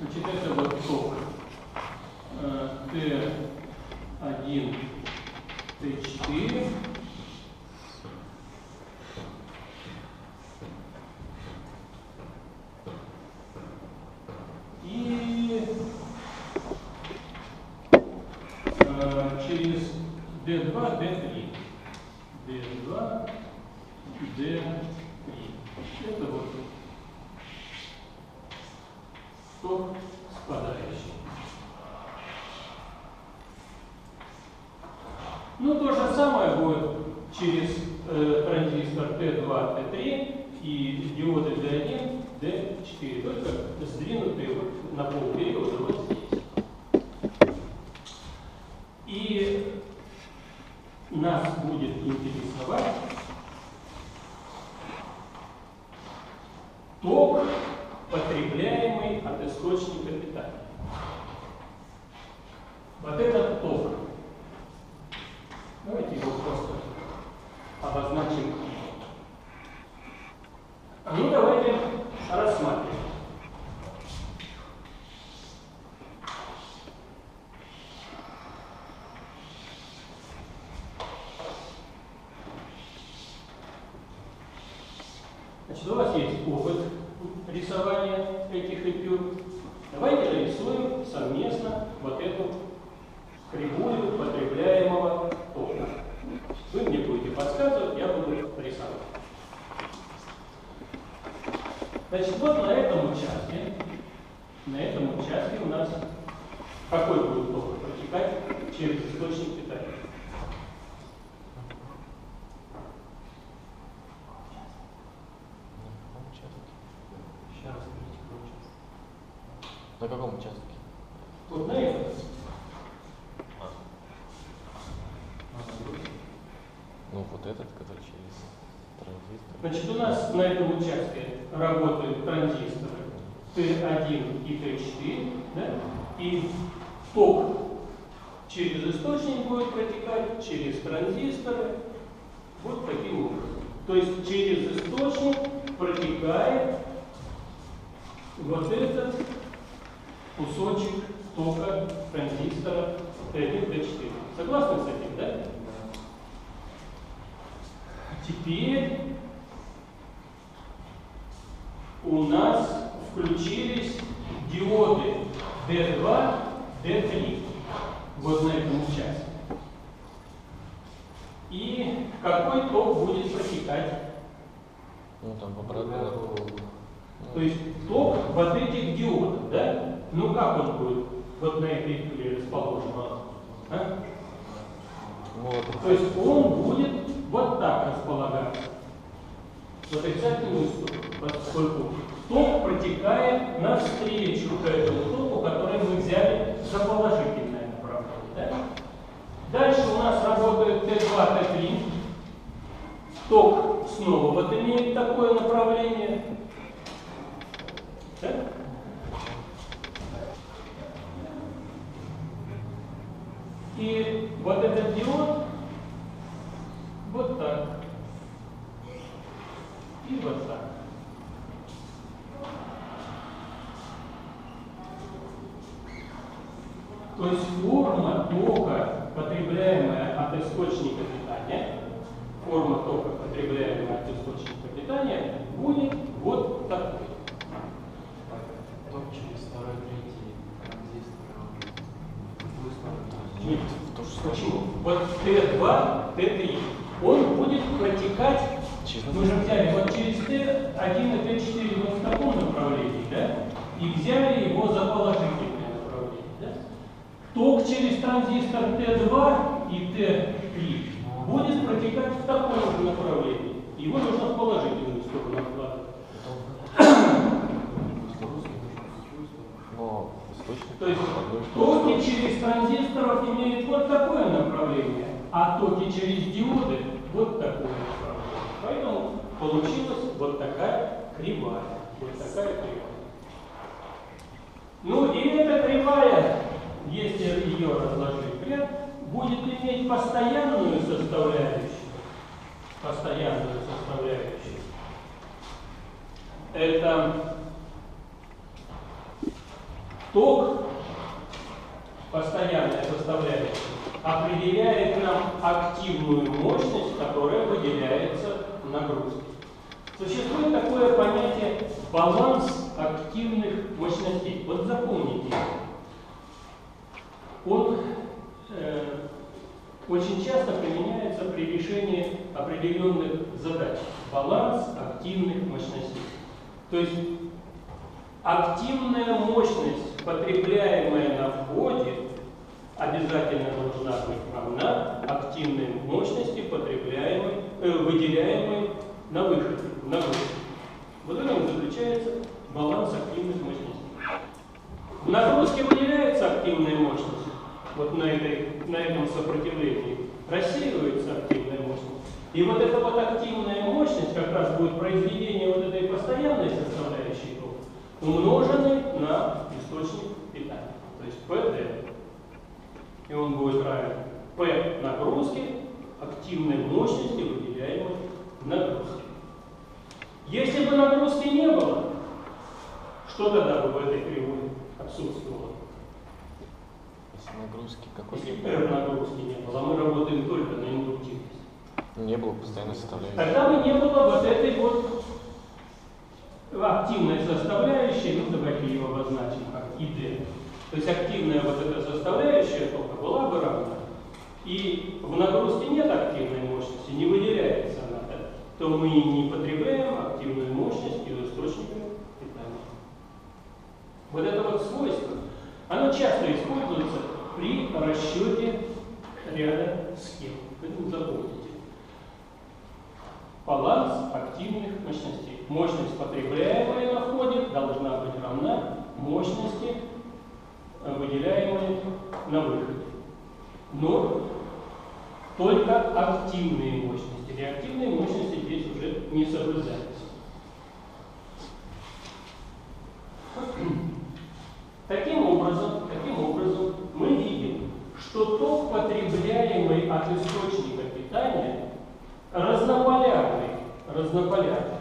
Значит, ток э, Т1, Т4. И э, через D2, D3. D2, D3. Это вот ток спадающий. Ну, то же самое будет через э, транзистор Т2, Т3 и диоды D1, D4, только сдвинутые вот на полпериода вот здесь. И нас будет интересовать ток, потребляемый от источника питания. Вот этот ток. Давайте его просто обозначим. Ну, давайте рассматривать. Значит, у вас есть опыт рисования этих эпюр. Давайте нарисуем совместно вот эту кривую потребляемого тока. Вы мне будете подсказывать, я буду рисовать. Значит, вот на этом участке, на этом участке у нас какой будет ток протекать через источник питания? Сейчас скажите, какой участок? На каком участке? Вот на этом. Ну, вот этот, который через транзистор. Значит, у нас на этом участке работают транзисторы Т1 и Т4, да? и ток через источник будет протекать, через транзисторы, вот таким образом. То есть через источник протекает вот этот кусочек тока транзистора Т1, Т4. Согласны с этим, да? Теперь у нас включились диоды D2, D3 вот на этом участке. И какой ток будет протекать? Ну, там по параллелу. То есть ток вот этих диодов, да? Ну как он будет вот на этой пиле расположен? А? Вот. То есть он будет вот так располагаться. В отрицательную сторону, поскольку ток протекает навстречу к этому току, который мы взяли за положительное направление. Да? Дальше у нас работает Т2, Т3. Ток снова вот имеет такое направление. Да? И вот этот диод вот так. И вот так. То есть форма тока, потребляемая от источника питания, форма тока, потребляемая от источника питания, будет вот такой. Ток через второй, третий транзистор. В какую сторону? Нет, почему? Вот Т2, Т3, он будет протекать, мы же взяли вот через Т1 и Т4 вот в таком направлении, да? И взяли его за положительное направление, да? Ток через транзистор Т2 и Т3 протекать в таком же направлении. Его нужно в положительную сторону То есть токи через транзисторов имеют вот такое направление, а токи через диоды вот такое направление. Поэтому получилась вот такая кривая. Вот такая кривая. Ну и эта кривая, если ее разложить в ряд, будет иметь постоянную составляющую. Постоянную составляющую. Это ток, постоянная составляющая, определяет нам активную мощность, которая выделяется в нагрузке. Существует такое понятие баланс активных мощностей. Вот запомните. Он э, очень часто применяется при решении определенных задач. Баланс активных мощностей. То есть активная мощность, потребляемая на входе, обязательно должна быть равна активной мощности, потребляемой, э, выделяемой на выходе, на выходе. Вот в этом заключается баланс активных мощностей. В нагрузке выделяется активная мощность, вот на, этой, на этом сопротивлении, рассеивается активная мощность. И вот эта вот активная мощность как раз будет произведение вот этой постоянной составляющей тока, умноженной на источник питания, то есть PD. И он будет равен P нагрузки активной мощности, выделяемой нагрузки. Если бы нагрузки не было, что тогда бы в этой кривой отсутствовало? Нагрузки какой R нагрузки не было, а мы работаем только на индуктивность. Не было постоянной составляющей. Тогда бы не было вот этой вот активной составляющей, ну давайте ее обозначим как ИД. То есть активная вот эта составляющая только была бы равна. И в нагрузке нет активной мощности, не выделяется она, то мы не потребляем активную мощность из источника питания. Вот это вот свойство, оно часто используется при расчете ряда схем. Поэтому запомните. Баланс активных мощностей. Мощность, потребляемая на входе, должна быть равна мощности, э, выделяемой на выходе. Но только активные мощности. Реактивные мощности здесь уже не соблюдаются. Таким образом, таким образом мы видим, что ток, потребляемый от источника питания, разнополярный, разнополярный.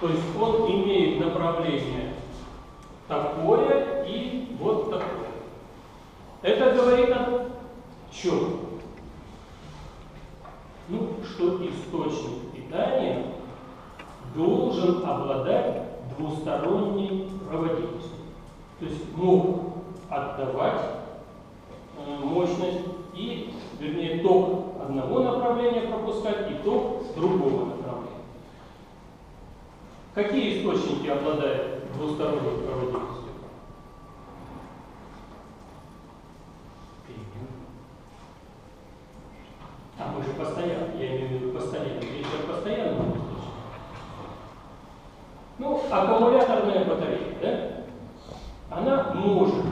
То есть он имеет направление такое и вот такое. Это говорит о чем? Ну, что источник питания должен обладать двусторонней проводимостью. То есть мог отдавать э, мощность и, вернее, ток одного направления пропускать и ток другого направления. Какие источники обладают двусторонней проводимостью? А мы же постоянно, я имею в виду постоянно, речь о постоянном источнике. Ну, аккумуляторная батарея, да? Она может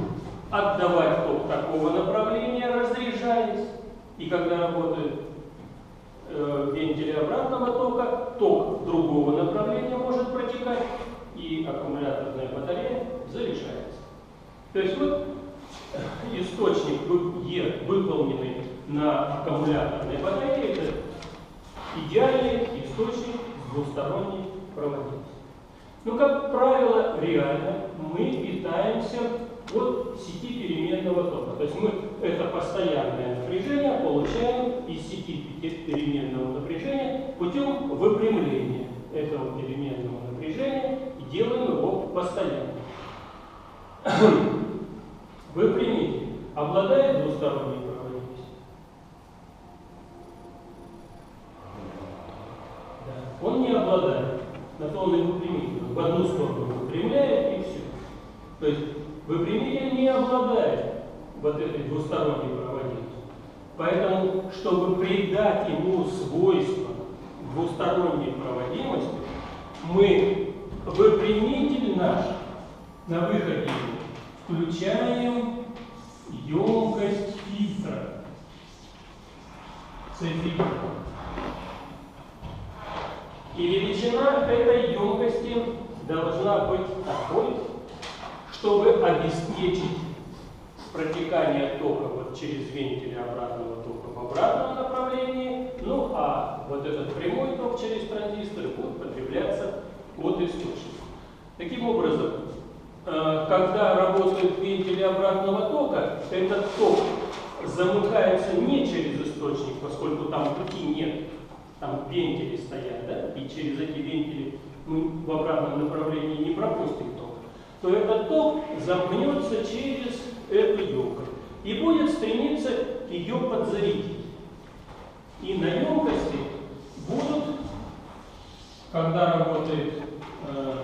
отдавать ток такого направления, разряжаясь, и когда работает э, вентиль обратного тока, ток другого направления может протекать, и аккумуляторная батарея заряжается. То есть вот источник Е, выполненный на аккумуляторной батарее, это идеальный источник двусторонней проводимостью. Ну, как правило, реально мы питаемся от сети переменного тока. То есть мы это постоянное напряжение получаем из сети переменного напряжения путем выпрямления этого переменного напряжения и делаем его постоянным. Выпрямитель обладает двусторонней проводимостью? Да. Он не обладает. На то он и выпрямитель. В одну сторону выпрямляет и все. То есть выпрямитель не обладает вот этой двусторонней проводимостью. Поэтому, чтобы придать ему свойства двусторонней проводимости, мы выпрямитель наш на выходе включаем емкость фильтра. С-фильтр. И величина этой емкости должна быть такой, чтобы обеспечить протекание тока вот через вентиль обратного тока в обратном направлении, ну а вот этот прямой ток через транзистор будет потребляться от источника. Таким образом, когда работают вентили обратного тока, этот ток замыкается не через источник, поскольку там пути нет, там вентили стоят, да, и через эти вентили мы в обратном направлении не пропустим ток, то этот ток замкнется через эту емкость и будет стремиться ее подзарядить. И на емкости будут, когда работает э,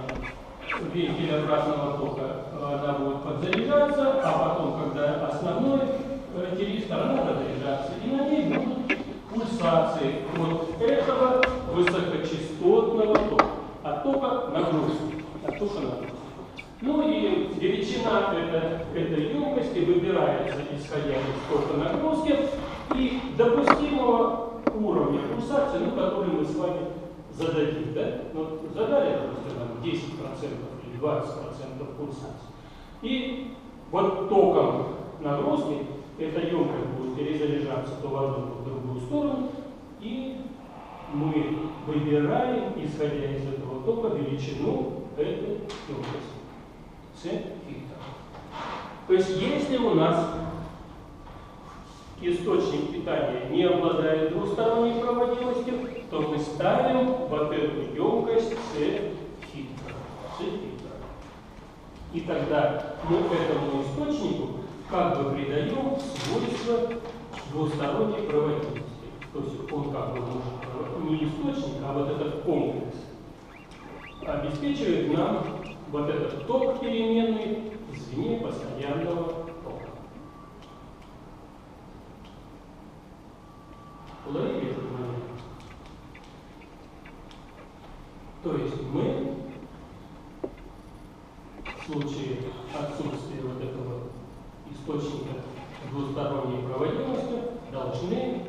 вентиль обратного тока, она будет подзаряжаться, а потом, когда основной э, тиристор, она разряжаться. И на ней будут пульсации от этого высокочастотного тока, от тока нагрузки, от тока нагрузки. Ну и величина это, этой емкости выбирается, исходя из тока нагрузки и допустимого уровня пульсации, ну, который мы с вами зададим. Да? Вот задали, допустим, нам 10% или 20% пульсации. И вот током нагрузки эта емкость будет перезаряжаться то в одну, то в другую сторону, и мы выбираем, исходя из этого тока, величину этой емкости. С фильтр. То есть, если у нас источник питания не обладает двусторонней проводимостью, то мы ставим вот эту емкость с фильтра. С фильтра. И тогда мы этому источнику как бы придаем свойства двусторонней проводимости. То есть он как бы может, не источник, а вот этот комплекс обеспечивает нам вот этот ток переменный в звене постоянного тока. Уловили этот момент? То есть мы в случае отсутствия вот этого источника двусторонней проводимости должны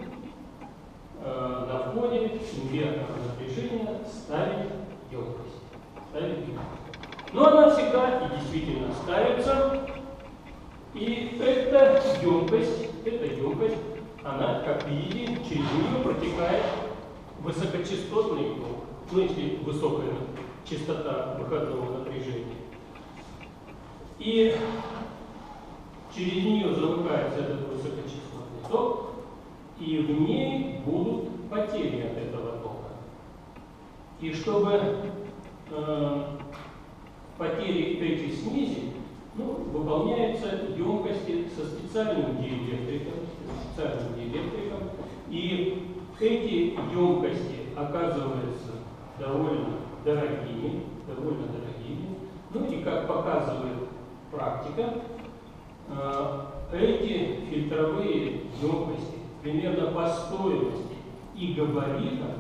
э, на входе инверторного напряжения ставить емкость. Ставить емкость. Но она всегда и действительно ставится. И эта емкость, эта емкость, она, как видите, через нее протекает ток. Ну, если высокая частота выходного напряжения. И через нее замыкается этот высокочастотный ток, и в ней будут потери от этого тока. И чтобы э, потери эти снизить, ну, выполняются емкости со специальным диэлектриком, специальным диэлектриком, и эти емкости оказываются довольно дорогими, довольно дорогими. Ну и как показывает практика, э, эти фильтровые емкости примерно по стоимости и габаритам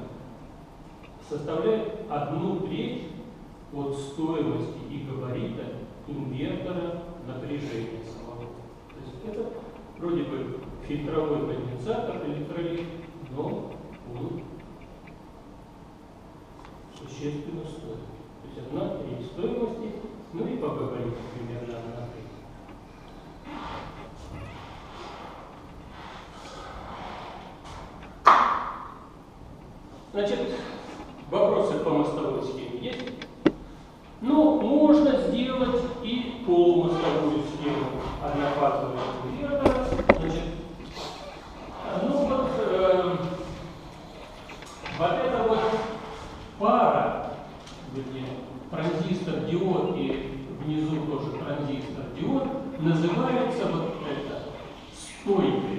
составляют одну треть от стоимости и габарита инвертора напряжения самого. То есть это вроде бы фильтровой конденсатор, электролит, но он существенно стоит. То есть одна треть стоимости, по габариту примерно одна треть. Значит, вопросы по мостовой схеме есть? Ну, можно сделать и полумостовую схему однофазового инвертора. Значит, ну вот, э, вот эта вот пара, где транзистор диод и внизу тоже транзистор диод, называется вот это стойкой.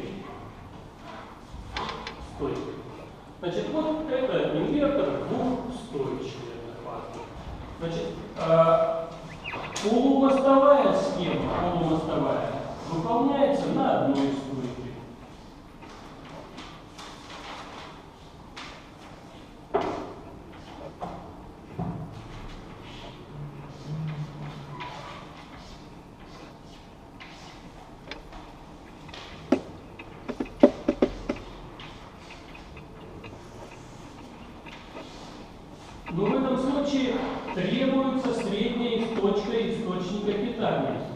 language.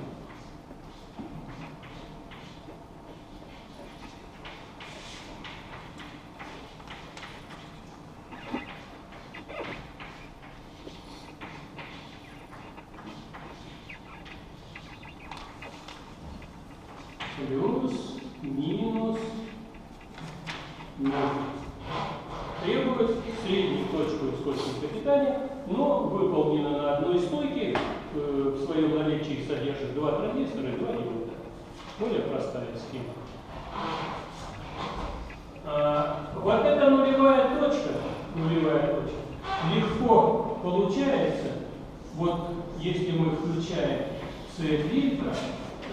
C-фильтр,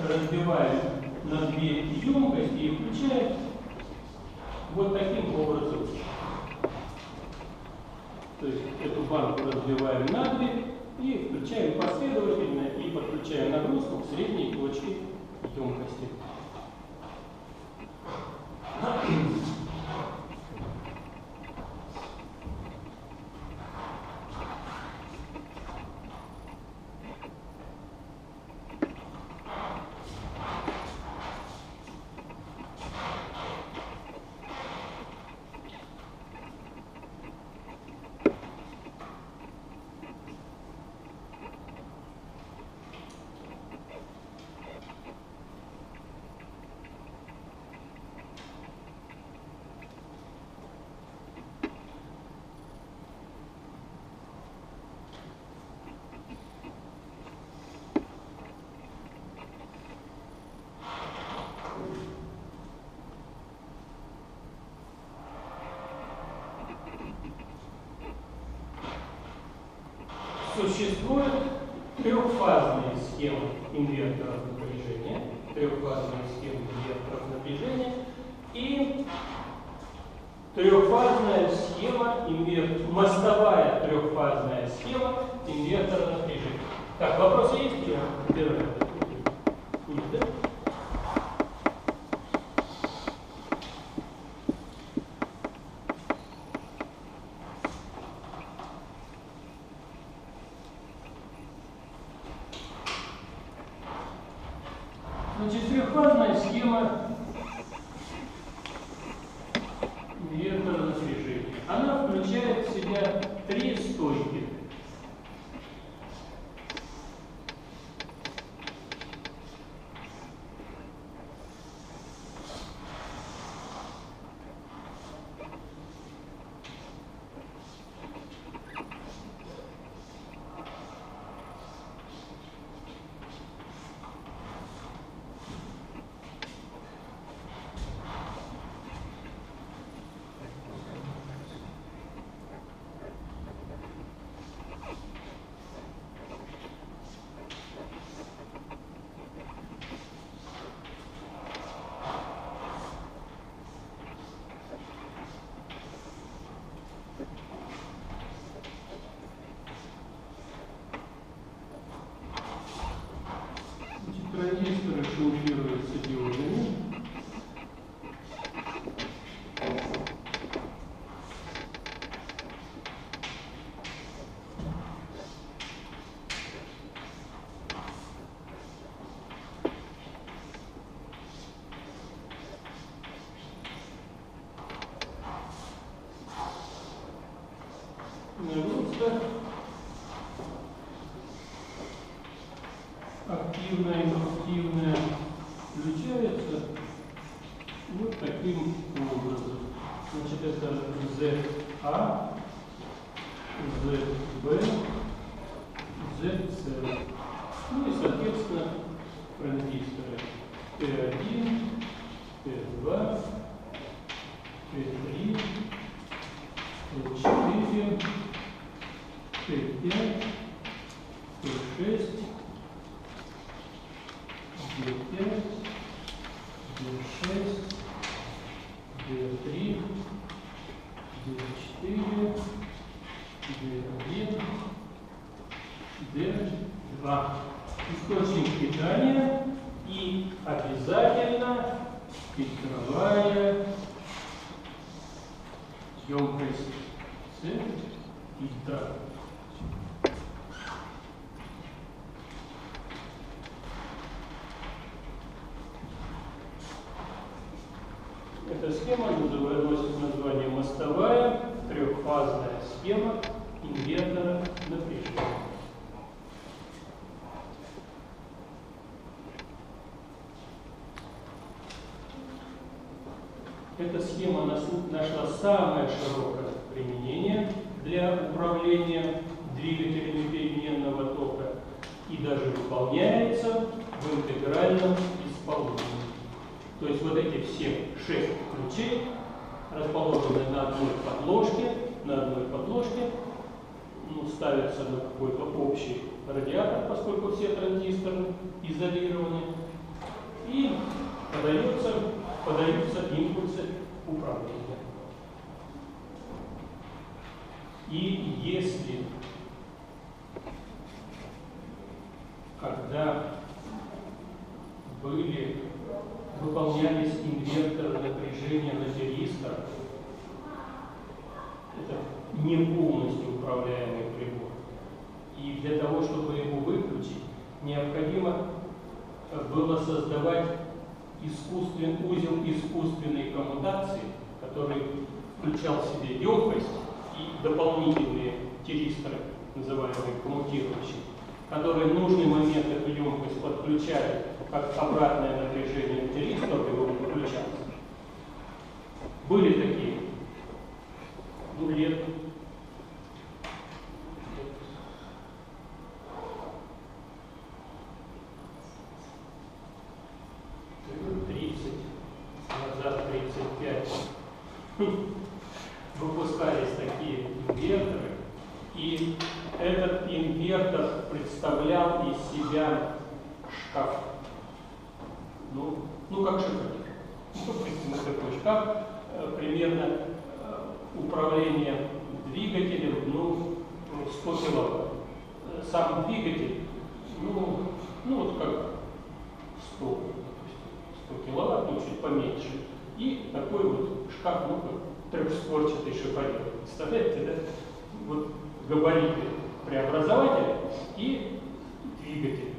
разбиваем на две емкости и включаем вот таким образом. То есть эту банку разбиваем на две и включаем последовательно и подключаем нагрузку к средней точке емкости. Существует трехфазные схемы инверторов напряжения, трехфазные схемы инверторов напряжения и трехфазная схема, инвер... мостовая трехфазная схема инвертора напряжения. Так, вопросы есть? Я убираю. Нет, да? Значит, трехфазная схема инвертора напряжения. Она включает в себя три стойки. Значит, транзисторы шумфируются диодами. Нагрузка активная, инактивная включается вот таким образом. Значит, это ZA, ZB, D4, D1, D2. Источник питания и обязательно фильтровая емкость с фильтром. Эта схема называется, носит название мостовая трехфазная схема инвертора напряжения. эта схема нас- нашла самое широкое применение для управления двигателями переменного тока и даже выполняется в интегральном исполнении. То есть вот эти все шесть ключей расположены на одной подложке, на одной подложке, ну, ставятся на какой-то общий радиатор, поскольку все транзисторы изолированы, и подаются, подаются импульсы управления. И если, когда были, выполнялись инверторы напряжения на тиристорах, это не полностью управляемый прибор. И для того, чтобы его выключить, необходимо э, было создавать искусствен, узел искусственной коммутации, который включал в себе емкость и дополнительные тиристоры, называемые коммутирующие, которые в нужный момент эту емкость подключали как обратное напряжение к тиристору, и он представлял из себя шкаф. Ну, ну как шкаф. Ну, представьте, такой шкаф, примерно э, управление двигателем, ну, 100 киловатт. Э, Сам двигатель, ну, ну вот как 100, допустим, 100 киловатт, ну чуть поменьше. И такой вот шкаф, ну как трехстворчатый шифонер. Представляете, да? Вот габариты преобразователя и двигатель.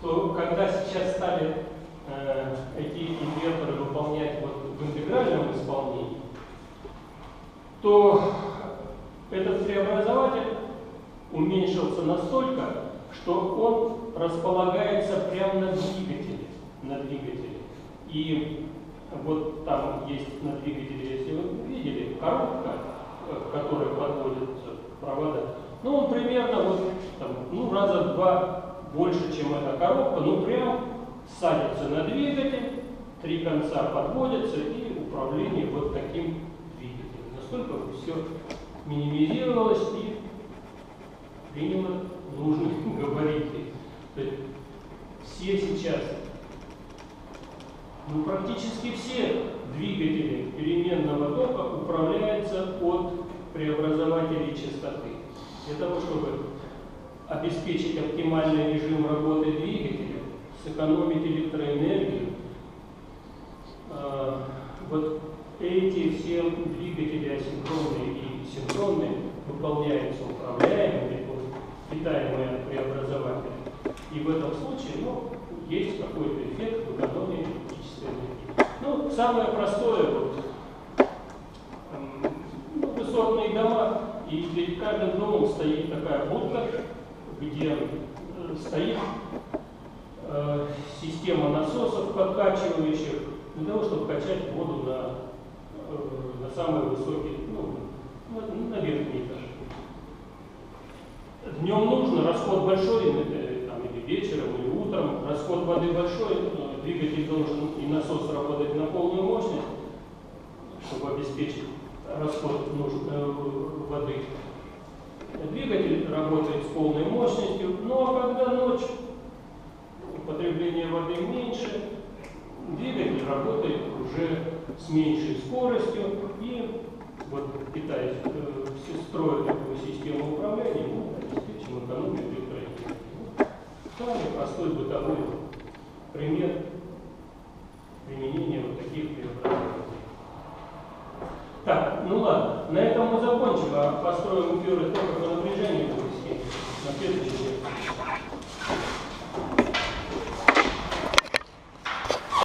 То когда сейчас стали э, эти инверторы выполнять вот в интегральном исполнении, то этот преобразователь уменьшился настолько, что он располагается прямо на двигателе. На двигателе. И вот там есть на двигателе, если вы видели, коробка, э, к которой подводятся провода. Ну, он примерно вот там, ну, раза в два больше, чем эта коробка, ну, прям садится на двигатель, три конца подводятся и управление вот таким двигателем. Настолько все минимизировалось и приняло нужные габариты. То есть все сейчас, ну практически все двигатели переменного тока управляются от преобразователей частоты. Для того, чтобы обеспечить оптимальный режим работы двигателя, сэкономить электроэнергию, э, вот эти все двигатели асинхронные и синхронные выполняются управляемыми, питаемые преобразователи. И в этом случае ну, есть какой-то эффект в экономии электрической энергии. Ну, самое простое, вот, эм, ну, высотные дома, и перед каждым домом стоит такая будка, где э, стоит э, система насосов подкачивающих для того, чтобы качать воду на, э, на самый высокий, ну, на, верхний этаж. Днем нужно, расход большой, э, там, или вечером, или утром, расход воды большой, двигатель должен и насос работать на полную мощность, чтобы обеспечить расход э, воды. Двигатель работает с полной мощностью, ну а когда ночь, потребление воды меньше, двигатель работает уже с меньшей скоростью и вот питаясь, э, строя такую систему управления, мы обеспечим экономию электроэнергии. Ну, Самый простой бытовой пример применения вот таких преобразователей. Так, ну ладно, на этом мы закончим, а построим эфиры только по напряжению схеме на следующий.